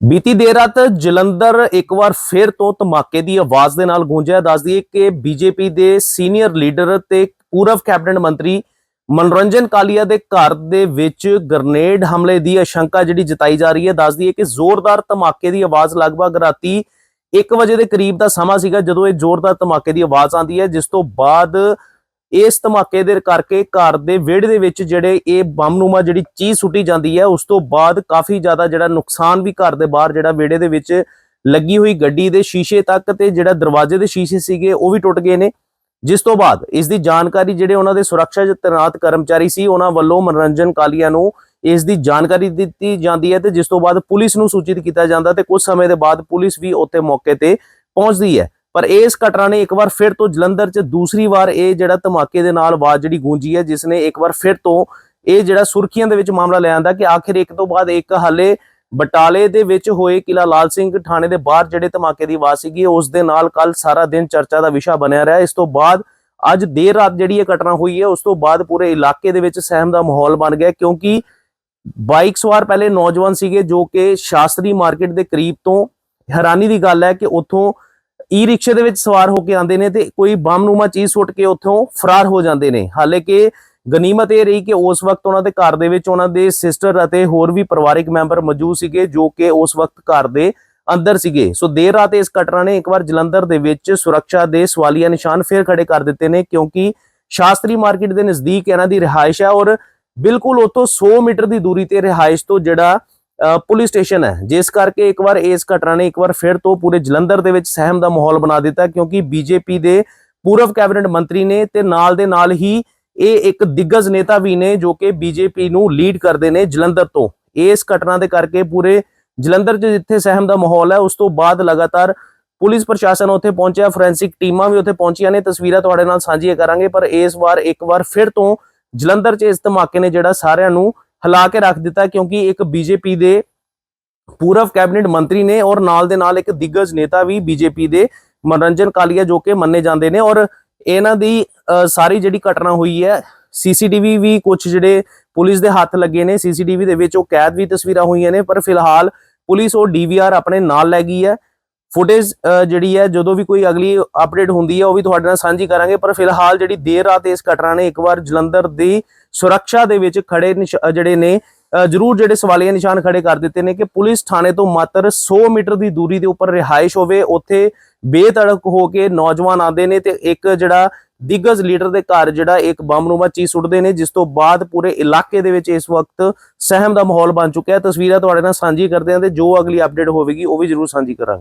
ਬੀਤੀ ਦੇਰ ਰਾਤ ਜਲੰਧਰ ਇੱਕ ਵਾਰ ਫਿਰ ਤੋਂ ਧਮਾਕੇ ਦੀ ਆਵਾਜ਼ ਦੇ ਨਾਲ ਗੂੰਜਿਆ ਦੱਸ ਦਈਏ ਕਿ ਬੀਜੇਪੀ ਦੇ ਸੀਨੀਅਰ ਲੀਡਰ ਤੇ ਪੂਰਵ ਕੈਬਨਿਟ ਮੰਤਰੀ ਮਨੋਰੰਜਨ ਕਾਲੀਆ ਦੇ ਘਰ ਦੇ ਵਿੱਚ ਗ੍ਰਨੇਡ ਹਮਲੇ ਦੀ ਆਸ਼ੰਕਾ ਜਿਹੜੀ ਜਤਾਈ ਜਾ ਰਹੀ ਹੈ। ਦੱਸ ਦਈਏ ਕਿ ਜ਼ੋਰਦਾਰ ਧਮਾਕੇ ਦੀ ਆਵਾਜ਼ ਲਗਭਗ ਰਾਤੀ 1 ਵਜੇ ਦੇ ਕਰੀਬ ਦਾ ਸਮਾਂ ਸੀਗਾ ਜਦੋਂ ਇਹ ਜ਼ੋਰਦਾਰ ਧਮਾਕੇ ਦੀ ਆਵਾਜ਼ ਆਉਂਦੀ ਹੈ, ਜਿਸ ਤੋਂ ਬਾਅਦ ਇਸ ਧਮਾਕੇ ਦੇ ਕਰਕੇ ਘਰ ਦੇ ਵਿਹੜੇ ਦੇ ਵਿੱਚ ਜਿਹੜੇ ਇਹ ਬੰਮਨੁਮਾ ਜਿਹੜੀ ਚੀਜ਼ ਸੁੱਟੀ ਜਾਂਦੀ ਹੈ, ਉਸ ਤੋਂ ਬਾਅਦ ਕਾਫੀ ਜ਼ਿਆਦਾ ਜਿਹੜਾ ਨੁਕਸਾਨ ਵੀ ਘਰ ਦੇ ਬਾਹਰ ਜਿਹੜਾ ਵਿਹੜੇ ਦੇ ਵਿੱਚ ਲੱਗੀ ਹੋਈ ਗੱਡੀ ਦੇ ਸ਼ੀਸ਼ੇ ਤੱਕ ਤੇ ਜਿਹੜਾ ਦਰਵਾਜ਼ੇ ਦੇ ਸ਼ੀਸ਼ੇ ਸੀਗੇ ਉਹ ਵੀ ਟੁੱਟ ਗਏ ਨੇ। ਜਿਸ ਤੋਂ ਬਾਅਦ ਇਸ ਦੀ ਜਾਣਕਾਰੀ ਜਿਹੜੇ ਉਹਨਾਂ ਦੇ ਸੁਰੱਖਿਆ ਚ ਤੈਨਾਤ ਕਰਮਚਾਰੀ ਸੀ, ਉਹਨਾਂ ਵੱਲੋਂ ਮਨੋਰੰਜਨ ਕਾਲੀਆ ਨੂੰ ਇਸ ਦੀ ਜਾਣਕਾਰੀ ਦਿੱਤੀ ਜਾਂਦੀ ਹੈ ਤੇ ਜਿਸ ਤੋਂ ਬਾਅਦ ਪੁਲਿਸ ਨੂੰ ਸੂਚਿਤ ਕੀਤਾ ਜਾਂਦਾ ਤੇ ਕੁਝ ਸਮੇਂ ਦੇ ਬਾਅਦ ਪੁਲਿਸ ਵੀ ਉੱਥੇ ਮੌਕੇ ਤੇ ਪਹੁੰਚਦੀ ਹੈ। ਪਰ ਇਸ ਘਟਨਾ ਨੇ ਇੱਕ ਵਾਰ ਫਿਰ ਤੋਂ ਜਲੰਧਰ 'ਚ ਦੂਸਰੀ ਵਾਰ ਇਹ ਜਿਹੜਾ ਧਮਾਕੇ ਦੇ ਨਾਲ ਆਵਾਜ਼ ਜਿਹੜੀ ਗੂੰਜੀ ਹੈ, ਜਿਸ ਨੇ ਇੱਕ ਵਾਰ ਫਿਰ ਤੋਂ ਇਹ ਜਿਹੜਾ ਸੁਰਖੀਆਂ ਦੇ ਵਿੱਚ ਮਾਮਲਾ ਲੈ ਆਂਦਾ ਕਿ ਆਖਿਰ ਇੱਕ ਤੋਂ ਬਾਅਦ ਇੱਕ ਹਾਲੇ ਬਟਾਲੇ ਦੇ ਵਿੱਚ ਹੋਏ ਕਿਲਾ ਲਾਲ ਸਿੰਘ ਥਾਣੇ ਦੇ ਬਾਹਰ ਜਿਹੜੇ ਧਮਾਕੇ ਦੀ ਆਵਾਜ਼ ਸੀਗੀ, ਉਸ ਦੇ ਨਾਲ ਕੱਲ ਸਾਰਾ ਦਿਨ ਚਰਚਾ ਦਾ ਵਿਸ਼ਾ ਬਣਿਆ ਰਿਹਾ। ਇਸ ਤੋਂ ਬਾਅਦ ਅੱਜ ਦੇਰ ਰਾਤ ਜਿਹੜੀ ਇਹ ਘਟਨਾ ਹੋਈ ਹੈ, ਉਸ ਤੋਂ ਬਾਅਦ ਪੂਰੇ ਇਲਾਕੇ ਦੇ ਵਿੱਚ ਸਹਿਮ ਦਾ ਮਾਹੌਲ ਬਣ ਗਿਆ, ਕਿਉਂਕਿ ਬਾਈਕ ਸਵਾਰ ਪਹਿਲੇ ਨੌਜਵਾਨ ਸੀਗੇ ਜੋ ਕਿ ਸ਼ਾਸਤਰੀ ਮਾਰਕੀਟ ਦੇ ਕਰੀਬ ਤੋਂ ਹੈਰਾਨੀ ਦੀ ਗੱਲ ਹੈ ਕਿ ਉੱਥੋਂ ਈ ਰਿਕਸ਼ੇ ਦੇ ਵਿੱਚ ਸਵਾਰ ਹੋ ਕੇ ਆਉਂਦੇ ਨੇ ਤੇ ਕੋਈ ਬੰਮਨੁਮਾ ਚੀਜ਼ ਸੁੱਟ ਕੇ ਉੱਥੋਂ ਫਰਾਰ ਹੋ ਜਾਂਦੇ ਨੇ। ਹਾਲੇ ਕਿ ਗਨੀਮਤ ਇਹ ਰਹੀ ਕਿ ਉਸ ਵਕਤ ਉਹਨਾਂ ਦੇ ਘਰ ਦੇ ਵਿੱਚ ਉਹਨਾਂ ਦੇ ਸਿਸਟਰ ਅਤੇ ਹੋਰ ਵੀ ਪਰਿਵਾਰਿਕ ਮੈਂਬਰ ਮੌਜੂਦ ਸੀਗੇ ਜੋ ਕਿ ਉਸ ਵਕਤ ਘਰ ਦੇ ਅੰਦਰ ਸੀਗੇ। ਸੋ ਦੇਰ ਰਾਤ ਇਸ ਘਟਨਾ ਨੇ ਇੱਕ ਵਾਰ ਜਲੰਧਰ ਦੇ ਵਿੱਚ ਸੁਰੱਖਿਆ ਦੇ ਸਵਾਲੀਆ ਨਿਸ਼ਾਨ ਫੇਰ ਖੜੇ ਕਰ ਦਿੱਤੇ ਨੇ ਕਿਉਂਕਿ ਸ਼ਾਸਤਰੀ ਮਾਰਕੀਟ ਦੇ ਨਜ਼ਦੀਕ ਇਹਨਾਂ ਦੀ ਰਿਹਾਇਸ਼ ਹੈ ਔਰ ਬਿਲਕੁਲ ਉੱਥੋਂ 100 ਮੀਟਰ ਦੀ ਦੂਰੀ ਤੇ ਰਿਹਾਇਸ਼ ਤੋਂ ਜਿਹੜਾ ਪੁਲਿਸ ਸਟੇਸ਼ਨ ਹੈ। ਜਿਸ ਕਰਕੇ ਇੱਕ ਵਾਰ ਇਸ ਘਟਨਾ ਨੇ ਇੱਕ ਵਾਰ ਫਿਰ ਤੋਂ ਪੂਰੇ ਜਲੰਧਰ ਦੇ ਵਿੱਚ ਸਹਿਮ ਦਾ ਮਾਹੌਲ ਬਣਾ ਦਿੱਤਾ, ਕਿਉਂਕਿ ਬੀਜੇਪੀ ਦੇ ਪੂਰਵ ਕੈਬਨਿਟ ਮੰਤਰੀ ਨੇ ਤੇ ਨਾਲ ਦੇ ਨਾਲ ਹੀ ਇਹ ਇੱਕ ਦਿੱਗਜ ਨੇਤਾ ਵੀ ਨੇ ਜੋ ਕਿ ਬੀਜੇਪੀ ਨੂੰ ਲੀਡ ਕਰਦੇ ਨੇ ਜਲੰਧਰ ਤੋਂ। ਇਸ ਘਟਨਾ ਦੇ ਕਰਕੇ ਪੂਰੇ ਜਲੰਧਰ 'ਚ ਜਿੱਥੇ ਸਹਿਮ ਦਾ ਮਾਹੌਲ ਹੈ, ਉਸ ਤੋਂ ਬਾਅਦ ਲਗਾਤਾਰ ਪੁਲਿਸ ਪ੍ਰਸ਼ਾਸਨ ਉੱਥੇ ਪਹੁੰਚਿਆ, ਫੋਰੈਂਸਿਕ ਟੀਮਾਂ ਵੀ ਉੱਥੇ ਪਹੁੰਚੀਆਂ ਨੇ। ਤਸਵੀਰਾਂ ਤੁਹਾਡੇ ਨਾਲ ਸਾਂਝੀਆਂ ਕਰਾਂਗੇ, ਪਰ ਇਸ ਵਾਰ ਇੱਕ ਵਾਰ ਫਿਰ ਤੋਂ ਜਲੰਧਰ 'ਚ ਇਸ ਧਮਾਕੇ ਨੇ ਜਿਹੜਾ ਸਾਰਿਆਂ ਨੂੰ ਹਿਲਾ ਕੇ ਰੱਖ ਦਿੱਤਾ ਕਿਉਂਕਿ ਇੱਕ ਬੀਜੇਪੀ ਦੇ ਪੂਰਵ ਕੈਬਨਿਟ ਮੰਤਰੀ ਨੇ ਔਰ ਨਾਲ ਦੇ ਨਾਲ ਇੱਕ ਦਿੱਗਜ ਨੇਤਾ ਵੀ ਬੀਜੇਪੀ ਦੇ ਮਨੋਰੰਜਨ ਕਾਲੀਆ ਜੋ ਕਿ ਮੰਨੇ ਜਾਂਦੇ ਨੇ ਔਰ ਇਹਨਾਂ ਦੀ ਸਾਰੀ ਜਿਹੜੀ ਘਟਨਾ ਹੋਈ ਹੈ, ਸੀਸੀਟੀਵੀ ਵੀ ਕੁਝ ਜਿਹੜੇ ਪੁਲਿਸ ਦੇ ਹੱਥ ਲੱਗੇ ਨੇ, ਸੀਸੀਟੀਵੀ ਦੇ ਵਿੱਚ ਉਹ ਕੈਦ ਵੀ ਤਸਵੀਰਾਂ ਹੋਈਆਂ ਨੇ, ਪਰ ਫਿਲਹਾਲ ਪੁਲਿਸ ਉਹ ਡੀਵੀਆਰ ਆਪਣੇ ਨਾਲ ਲੈ ਗਈ ਹੈ। ਫੁਟੇਜ ਜਿਹੜੀ ਹੈ, ਜਦੋਂ ਵੀ ਕੋਈ ਅਗਲੀ ਅਪਡੇਟ ਹੁੰਦੀ ਹੈ, ਉਹ ਵੀ ਤੁਹਾਡੇ ਨਾਲ ਸਾਂਝੀ ਕਰਾਂਗੇ। ਪਰ ਫਿਲਹਾਲ ਜਿਹੜੀ ਦੇਰ ਰਾਤ ਇਸ ਘਟਨਾ ਨੇ, ਇੱਕ ਵਾਰ ਜਲੰਧਰ ਦੀ ਸੁਰੱਖਿਆ ਦੇ ਵਿੱਚ ਖੜੇ ਨਿਸ਼- ਜਿਹੜੇ ਨੇ ਜ਼ਰੂਰ ਜਿਹੜੇ ਸਵਾਲੀਆ ਨਿਸ਼ਾਨ ਖੜੇ ਕਰ ਦਿੱਤੇ ਨੇ ਕਿ ਪੁਲਿਸ ਥਾਣੇ ਤੋਂ ਮਾਤਰ 100 ਮੀਟਰ ਦੀ ਦੂਰੀ ਦੇ ਉੱਪਰ ਰਿਹਾਇਸ਼ ਹੋਵੇ। ਉੱਥੇ ਬੇਤੜਕ ਹੋ ਕੇ ਨੌਜਵਾਨ ਆਉਂਦੇ ਨੇ ਤੇ ਇੱਕ ਜਿਹੜਾ ਦਿੱਗਜ ਲੀਡਰ ਦੇ ਘਰ ਜਿਹੜਾ ਇੱਕ ਬੰਬਨੁਮਾ ਚੀਜ਼ ਸੁੱਟਦੇ ਨੇ, ਜਿਸ ਤੋਂ ਬਾਅਦ ਪੂਰੇ ਇਲਾਕੇ ਦੇ ਵਿੱਚ ਇਸ ਵਕਤ ਸਹਿਮ ਦਾ ਮਾਹੌਲ ਬਣ ਚੁੱਕਿਆ ਹੈ। ਤਸਵੀਰਾਂ ਤੁਹਾਡੇ ਨਾਲ ਸਾਂਝੀ ਕਰਦੇ ਹਾਂ ਤੇ ਜੋ ਅਗਲੀ ਅਪਡੇਟ ਹੋਵੇਗੀ, ਉਹ ਵੀ ਜ਼ਰੂਰ ਸਾਂਝੀ ਕਰਾਂਗੇ।